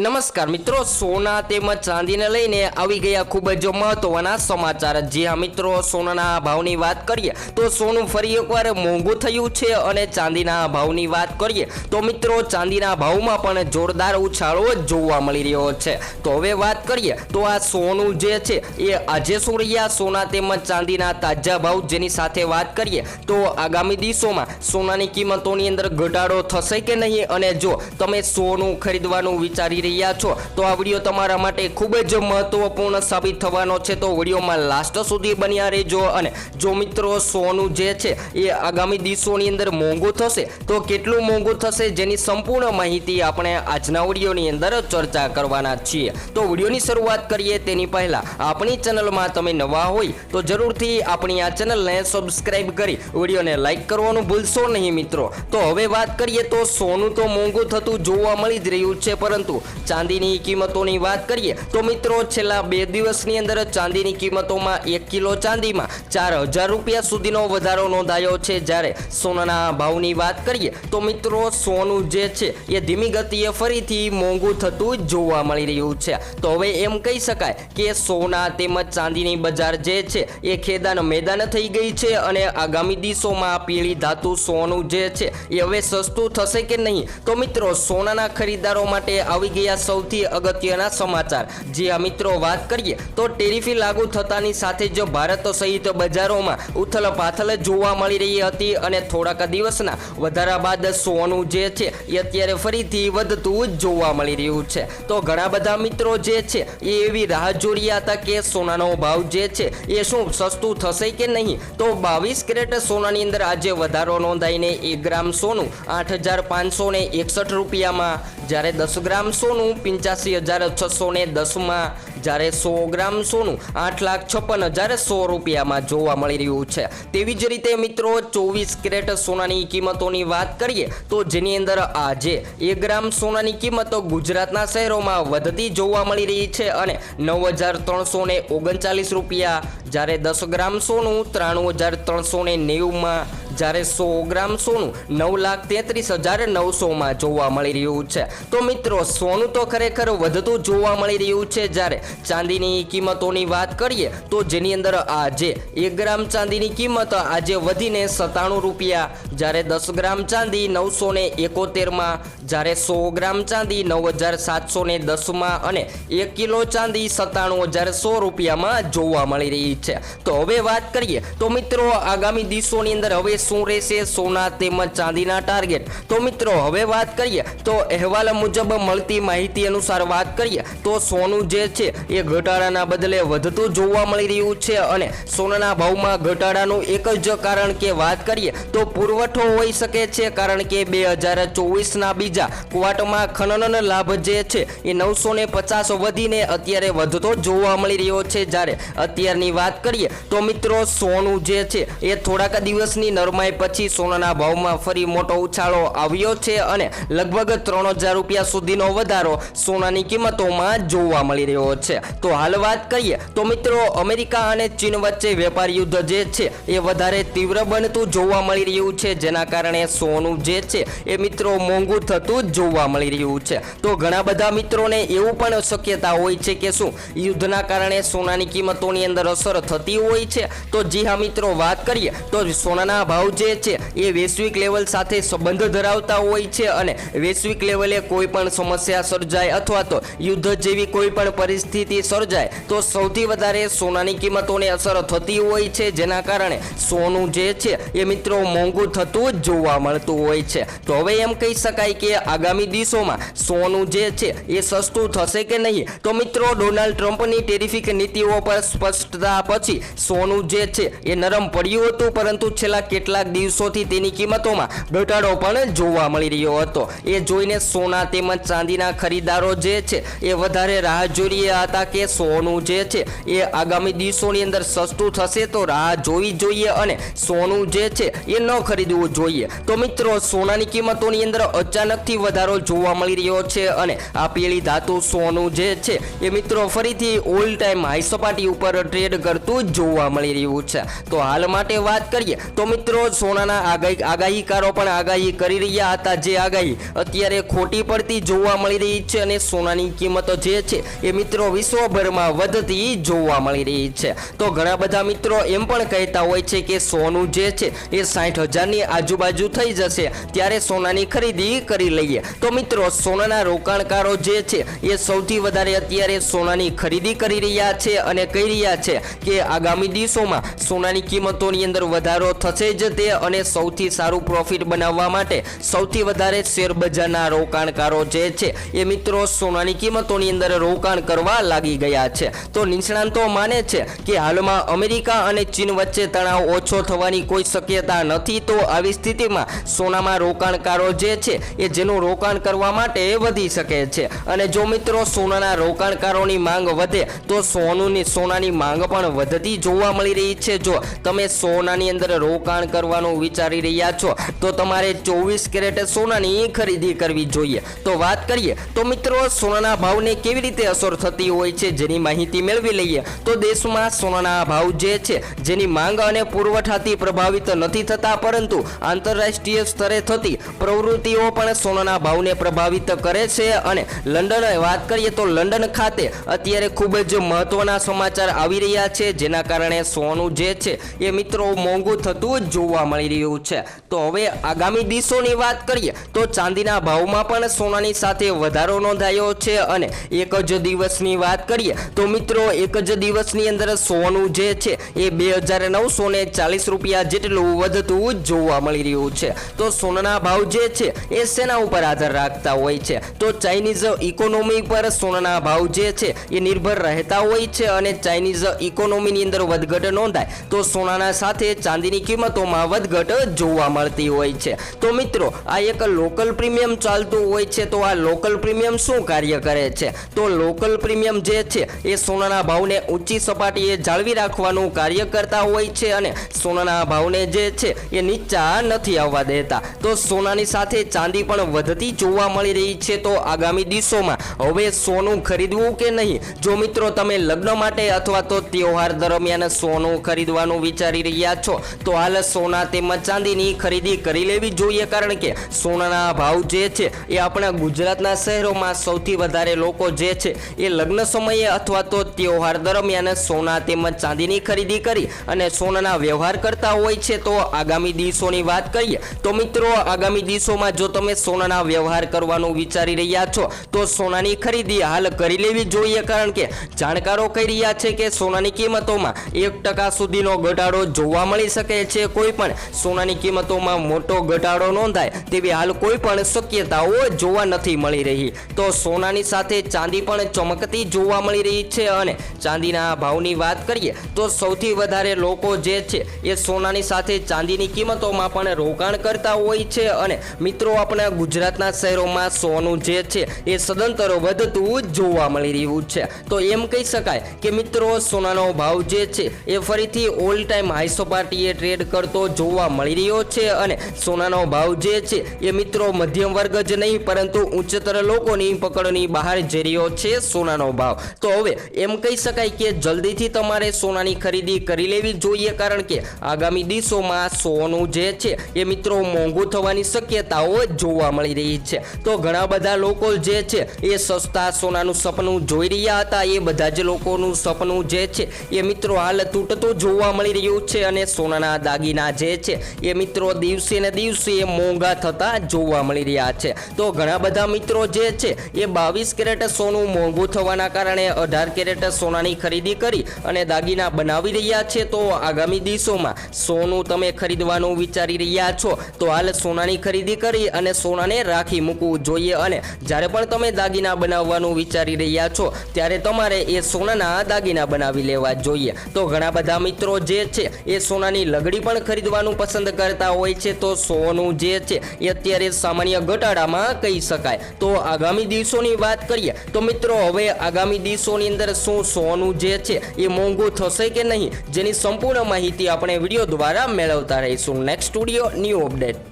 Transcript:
નમસ્કાર મિત્રો, સોના તેમજ ચાંદીને લઈને આવી ગયા ખૂબ જ મહત્વના સમાચાર. જી હા મિત્રો, સોનાના ભાવની વાત કરીએ તો સોનું ફરી એકવાર મોંઘું થયું છે અને ચાંદીના ભાવની વાત કરીએ તો મિત્રો, ચાંદીના ભાવમાં પણ જોરદાર ઉછાળો જોવા મળી રહ્યો છે. તો હવે વાત કરીએ તો આ સોનું જે છે એ આજે શું રહ્યા? સોના તેમજ ચાંદીના તાજા ભાવ જેની સાથે વાત કરીએ તો આગામી દિવસોમાં સોનાની કિંમતોની અંદર ઘટાડો થશે કે નહીં? અને જો તમે સોનું ખરીદવાનું વિચારી રહ્યા છો. તો આ વીડિયો તમારા માટે ખૂબ જ મહત્વપૂર્ણ સાબિત થવાનો છે. તો વિડીયોમાં લાસ્ટ સુધી બન્યા રહેજો અને જો મિત્રો સોનું જે છે એ આગામી દિવસોની અંદર મોંઘું થશે, તો કેટલું મોંઘું થશે જેની સંપૂર્ણ માહિતી આપણે આજના વિડીયોની અંદર ચર્ચા કરવાના છીએ. તો વિડીયોની શરૂઆત કરીએ તેની પહેલાં, આપણી ચેનલમાં તમે નવા હોય તો જરૂરથી આપણી આ ચેનલને સબસ્ક્રાઈબ કરી વિડીયોને લાઈક કરવાનું ભૂલશો નહીં મિત્રો. તો હવે વાત કરીએ તો સોનું તો મોંઘું થતું જોવા મળી જ રહ્યું છે, પરંતુ ચાંદીની કિંમતોની વાત કરીએ તો મિત્રો છેલ્લા બે દિવસની અંદર ચાંદીની કિંમતોમાં એક કિલો ચાંદીમાં ચાર હજાર રૂપિયા સુધીનો વધારો નોંધાયો છે. જ્યારે સોનાના ભાવની વાત કરીએ તો મિત્રો સોનું જે છે એ ધીમી ગતિએ ફરીથી મોંઘું થતું જોવા મળી રહ્યું છે. તો હવે એમ કહી શકાય કે સોના તેમજ ચાંદીની બજાર જે છે એ ખેદાન મેદાન થઈ ગઈ છે અને આગામી દિવસોમાં પીળી ધાતુ સોનું જે છે એ હવે સસ્તું થશે કે નહીં? તો મિત્રો સોનાના ખરીદદારો માટે આવી ગયા સૌથી અગત્યના સમાચાર. જે મિત્રો વાત કરીએ, તો ટેરિફી લાગુ થતાની સાથે જ ભારત સહિત બજારોમાં ઉથલ પાથલ જોવા મળી રહી હતી અને થોડાક દિવસના વધારા બાદ સોનું જે છે, એ અત્યારે ફરીથી વધતું જ જોવા મળી રહ્યું છે. તો ઘણા બધા મિત્રો જે છે, એ એવી રાહ જોઈ રહ્યા હતા કે સોનાનો ભાવ જે છે, એ શું સસ્તું થશે કે નહીં? તો બાવીસ કેરેટ સોનાની અંદર આજે વધારો નોંધાઈને એક ગ્રામ સોનું આઠ હજાર પાંચસો એકસઠ રૂપિયામાં જ્યારે દસ ગ્રામ સોનું, પંચ્યાસી હજાર છસો ને દસમાં જ્યારે સો ગ્રામ સોનું, આઠ લાખ છપ્પન હજાર સો રૂપિયામાં જોવા મળી રહ્યું છે. તેવી જ રીતે મિત્રો, ચોવીસ કેરેટ સોનાની કિંમતોની વાત કરીએ, તો જેની અંદર આજે એક ગ્રામ સોનાની કિંમતો ગુજરાતના શહેરોમાં વધતી જોવા મળી રહી છે અને નવ હજાર ત્રણસો ઓગણચાલીસ રૂપિયા, જ્યારે દસ ગ્રામ સોનું, ત્રાણું હજાર ત્રણસો નેવુંમાં જ્યારે સો ગ્રામ સોનું નવ લાખ તેત્રીસ હજાર નવસોમાં જોવા મળી રહ્યું છે. તો મિત્રો, સોનું તો ખરેખર વધતું જોવા મળી રહ્યું છે. જ્યારે ચાંદીની કિંમતોની વાત કરીએ, તો જેની અંદર આજે એક ગ્રામ ચાંદીની કિંમત આજે વધીને સત્તાણું રૂપિયા. જ્યારે દસ ગ્રામ ચાંદી નવસો ને એકોતેરમાં, જ્યારે સો ગ્રામ ચાંદી નવ હજાર સાતસો ને દસમાં અને એક કિલો ચાંદી સત્તાણું હજાર સો રૂપિયામાં જોવા મળી રહી છે. તો હવે વાત કરીએ, તો મિત્રો, આગામી દિવસોની અંદર હવે શું રહેશે? સોના તેમજ ચાંદીના ટાર્ગેટ તો મિત્રો, હવે વાત કરીએ, તો અહેવાલ મુજબ મળતી માહિતી અનુસાર વાત કરીએ, તો સોનું જે છે એ ઘટાડાના બદલે વધતું જોવા મળી રહ્યું છે અને સોનાના ભાવમાં ઘટાડાનું એક જ કારણ કે વાત કરીએ, તો પુરવઠો હોઈ શકે છે કારણ કે બે હજાર ચોવીસના બીજા ક્વાર્ટરમાં ખનન લાભ જે છે એ નવસો ને પચાસ વધીને અત્યારે વધતો જોવા મળી રહ્યો છે. જ્યારે અત્યારની વાત કરીએ, તો મિત્રો, સોનું જે છે એ થોડાક દિવસની નરમાઈ પછી સોનાના ભાવમાં ફરી મોટો ઉછાળો આવ્યો છે અને લગભગ ત્રણ હજાર રૂપિયા સુધીનો વધારો સોનાની કિંમતોમાં જોવા મળી રહ્યો છે. તો હાલ વાત કરીએ, તો મિત્રો અમેરિકા અને ચીન વચ્ચે વેપાર યુદ્ધ જે છે એ વધારે તીવ્ર બનતું જોવા મળી રહ્યું છે, જેના કારણે સોનું જે છે એ મિત્રો મોંઘું થતું જોવા મળી રહ્યું છે. તો ઘણા બધા મિત્રોને એવું પણ શક્યતા હોય છે કે શું, યુદ્ધના કારણે સોનાની કિંમતોની અંદર અસર થતી હોય છે? તો જી હા મિત્રો, વાત કરીએ, તો સોનાના ભાવ જે છે. એ વૈશ્વિક લેવલ સાથે સંબંધ ધરાવતા હોય છે અને વૈશ્વિક લેવલે કોઈ પણ સમસ્યા સર્જાય અથવા તો યુદ્ધ જેવી કોઈ પણ પરિસ્થિતિ સર્જાય, તો સૌથી વધારે સોનાની કિંમતોને અસર થતી હોય છે. જેના કારણે સોનું જે છે એ મિત્રો મોંઘું થતું જ જોવા મળતું હોય છે. તો હવે એમ કહી શકાય કે આગામી દિવસોમાં સોનું જે છે એ સસ્તું થશે કે નહીં? તો મિત્રો, ડોનાલ્ડ ટ્રમ્પની ટેરિફિક નીતિઓ પર સ્પષ્ટતા પછી સોનું જે છે એ નરમ પડ્યું હતું, પરંતુ છેલ્લા કેટલાક દિવસોથી તેની કિંમતોમાં ઘટાડો પણ જોવા મળી રહ્યો હતો. એ જોઈને સોના તેમજ ચાંદીના ખરીદારો જે છે, એ વધારે રાહ જોઈ રહ્યા હતા કે સોનું જે છે, એ આગામી દિવસોની અંદર સસ્તું થશે તો રાહ જોવી જોઈએ અને સોનું જે છે, એ ન ખરીદવું જોઈએ. તો મિત્રો, સોનાની કિંમતોની અંદર અચાનકથી વધારો જોવા મળી રહ્યો છે અને આ પેલી ધાતુ સોનું જે છે, એ મિત્રો ફરીથી ઓલ ટાઈમ હાઈ સપાટી ઉપર ટ્રેડ કરતું જોવા મળી રહ્યું છે. તો હાલ માટે વાત કરીએ તો મિત્રો મિત્રો સોનાના આગાહી આગાહીકારો પણ આગાહી કરી રહ્યા હતા. જે આગાહી અત્યારે ખોટી પડતી જોવા મળી રહી છે અને સોનાની કિંમતો જે છે એ મિત્રો વિશ્વભરમાં વધતી જોવા મળી રહી છે. તો ઘણા બધા મિત્રો એમ પણ કહેતા હોય છે કે સોનું જે છે એ સાઠ હજારની આજુબાજુ થઈ જશે. ત્યારે સોનાની ખરીદી કરી લઈએ. તો મિત્રો, સોનાના રોકાણકારો જે છે એ સૌથી વધારે અત્યારે સોનાની ખરીદી કરી રહ્યા છે અને કહી રહ્યા છે કે આગામી દિવસોમાં સોનાની કિંમતોની અંદર વધારો થશે જ તે અને સૌથી સારું પ્રોફિટ બનાવવા માટે સૌથી વધારે શેર બજારના રોકાણકારો જે છે, એ મિત્રો સોનાની કિંમતોની અંદર રોકાણ કરવા લાગી ગયા છે. તો નિષ્ણાંતો માને છે કે હાલમાં અમેરિકા અને ચીન વચ્ચે તણાવ ઓછો થવાની કોઈ શક્યતા નથી, તો આવી સ્થિતિમાં સોનામાં રોકાણકારો જે છે, એ જેનું રોકાણ કરવા માટે વધી શકે છે. અને જો મિત્રો સોનાના રોકાણકારોની માંગ વધે, તો સોનુની સોનાની માંગ પણ વધતી જોવા મળી રહી છે. જો તમે સોનાની અંદર રોકાણ કરવાનું વિચારી રહ્યા છો, તો તમારે ચોવીસ કેરેટ સોનાની ખરીદી કરવી જોઈએ. તો વાત કરીએ, તો મિત્રો સોનાના ભાવને કેવી રીતે અસર થતી હોય છે જેની માહિતી મેળવી લઈએ. તો દેશમાં સોનાના ભાવ જે છે, જેની માંગ અને પુરવઠાથી પ્રભાવિત નથી થતા, પરંતુ આંતરરાષ્ટ્રીય સ્તરે થતી પ્રવૃત્તિઓ પણ સોનાના ભાવને પ્રભાવિત કરે છે. અને લંડન, વાત કરીએ તો લંડન ખાતે અત્યારે ખૂબ જ મહત્વના સમાચાર આવી રહ્યા છે, જેના કારણે સોનું જે છે, એ મિત્રો મોંઘું થતું જોવા મળી રહ્યું છે. તો હવે આગામી દિવસોની વાત કરીએ, તો ચાંદીના ભાવમાં પણ સોનાની સાથે વધારો નોંધાયો છે અને એક જ દિવસની વાત કરીએ, તો મિત્રો એક જ દિવસની અંદર સોનું જે છે એ બે હજાર નવસો ને ચાલીસ રૂપિયા જેટલું વધતું જોવા મળી રહ્યું છે. તો સોનાના ભાવ જે છે એ શેના ઉપર આધાર રાખતા હોય છે? તો ચાઇનીઝ ઇકોનોમી પર સોનાના ભાવ જે છે એ નિર્ભર રહેતા હોય છે અને ચાઇનીઝ ઇકોનોમીની અંદર વધઘટ નોંધાય, તો સોનાના સાથે ચાંદીની કિંમતોમાં વધઘટ જોવા મળતી હોય છે. તો મિત્રો, આ એક લોકલ પ્રીમિયમ ચાલતું હોય છે, તો આ લોકલ પ્રીમિયમ શું કાર્ય કરે છે? તો લોકલ પ્રીમિયમ જે છે, એ સોનાના ભાવને ઊંચી સપાટીએ જાળવી રાખવાનું કાર્ય કરતા હોય છે અને સોનાના ભાવને જે છે, એ નીચા નથી આવવા દેતા. તો સોનાની સાથે ચાંદી પણ વધતી જોવા મળી રહી છે, તો આગામી દિવસોમાં હવે સોનું ખરીદવું કે નહીં? જો મિત્રો, તમે લગ્ન માટે અથવા તો તહેવાર દરમિયાન સોનું ખરીદવાનું વિચારી રહ્યા છો, તો હાલ સોના તેમજ ચાંદીની ખરીદી કરી લેવી જોઈએ કારણ કે સોનાના ભાવ જે છે એ આપણા ગુજરાતના શહેરોમાં સૌથી વધારે લોકો જે છે એ લગ્ન સમયે અથવા તો તહેવાર દરમિયાન સોના તેમજ ચાંદીની ખરીદી કરી અને સોનાના વ્યવહાર કરતા હોય છે તો આગામી દિવસોની વાત કરીએ તો મિત્રો આગામી દિવસોમાં જો તમે સોનાના વ્યવહાર કરવાનું વિચારી રહ્યા છો તો સોનાની ખરીદી હાલ કરી લેવી જોઈએ કારણ કે જાણકારો કહી રહ્યા છે કે સોનાની કિંમતોમાં એક ટકા સુધીનો ઘટાડો જોવા મળી શકે છે. કોઈ પણ સોનાની કિંમતોમાં મોટો ઘટાડો નોંધાય તેવી હાલ કોઈ પણ શક્યતાઓ જોવા નથી મળી રહી. તો સોનાની સાથે ચાંદી પણ ચમકતી જોવા મળી રહી છે અને ચાંદીના ભાવની વાત કરીએ તો સૌથી વધારે લોકો જે છે એ સોનાની સાથે ચાંદીની કિંમતોમાં પણ રોકાણ કરતા હોય છે અને મિત્રો આપણા ગુજરાતના શહેરોમાં સોનું જે છે એ સદંતરો વધતું જોવા મળી રહ્યું છે. તો એમ કહી શકાય કે મિત્રો, સોનાનો ભાવ જે છે એ ફરીથી ઓલ ટાઈમ હાઈસો પાર્ટીએ ટ્રેડ કરતો જોવા મળી રહ્યો છે અને સોનાનો ભાવ જે છે એ મિત્રો મધ્યમ વર્ગ જ નહીં, પરંતુ ઉચ્ચતર લોકોની પકડની બહાર જઈ રહ્યો છે સોનાનો ભાવ. તો હવે એમ કહી શકાય કે જલ્દીથી તમારે સોનાની ખરીદી કરી લેવી જોઈએ, કારણ કે આગામી દિવસોમાં સોનું જે છે એ મિત્રો મોંઘું થવાની શક્યતાઓ જોવા મળી રહી છે. તો ઘણા બધા લોકો જે છે એ સસ્તા સોનાનું સપનું જોઈ રહ્યા હતા. એ બધા જ લોકોનું સપનું જે છે એ મિત્રો હાલ તૂટતું જોવા મળી રહ્યું છે અને સોનાના દાગીના જે છે, એ મિત્રો દિવસે ને દિવસે મોંઘા થતા જોવા મળી રહ્યા છે. તો ઘણા બધા મિત્રો જે છે, એ બાવીસ કેરેટ સોનું મોંઘું થવાના કારણે અઢાર કેરેટ સોનાની ખરીદી કરી અને દાગીના બનાવી રહ્યા છે. તો આગામી દિવસોમાં સોનું તમે ખરીદવાનું વિચારી રહ્યા છો, તો હાલ સોનાની ખરીદી કરી અને સોનાને રાખી મૂકવું જોઈએ. અને જ્યારે પણ તમે દાગીના બનાવવાનું વિચારી રહ્યા છો, ત્યારે તમારે એ સોનાના દાગીના બનાવી લેવા જોઈએ. તો ઘણા બધા મિત્રો જે છે, એ સોનાની લગડી પણ ખરીદવાનું પસંદ કરતા હોય છે, તો સોનું જે છે એ અત્યારે સામાન્ય ઘટાડામાં કહી શકાય. તો આગામી દિવસોની વાત કરીએ, તો મિત્રો હવે આગામી દિવસોની અંદર શું સોનું જે છે એ મોંઘું થશે કે નહીં, જેની સંપૂર્ણ માહિતી આપણે વીડિયો દ્વારા મેળવતા રહીશું. Next studio new update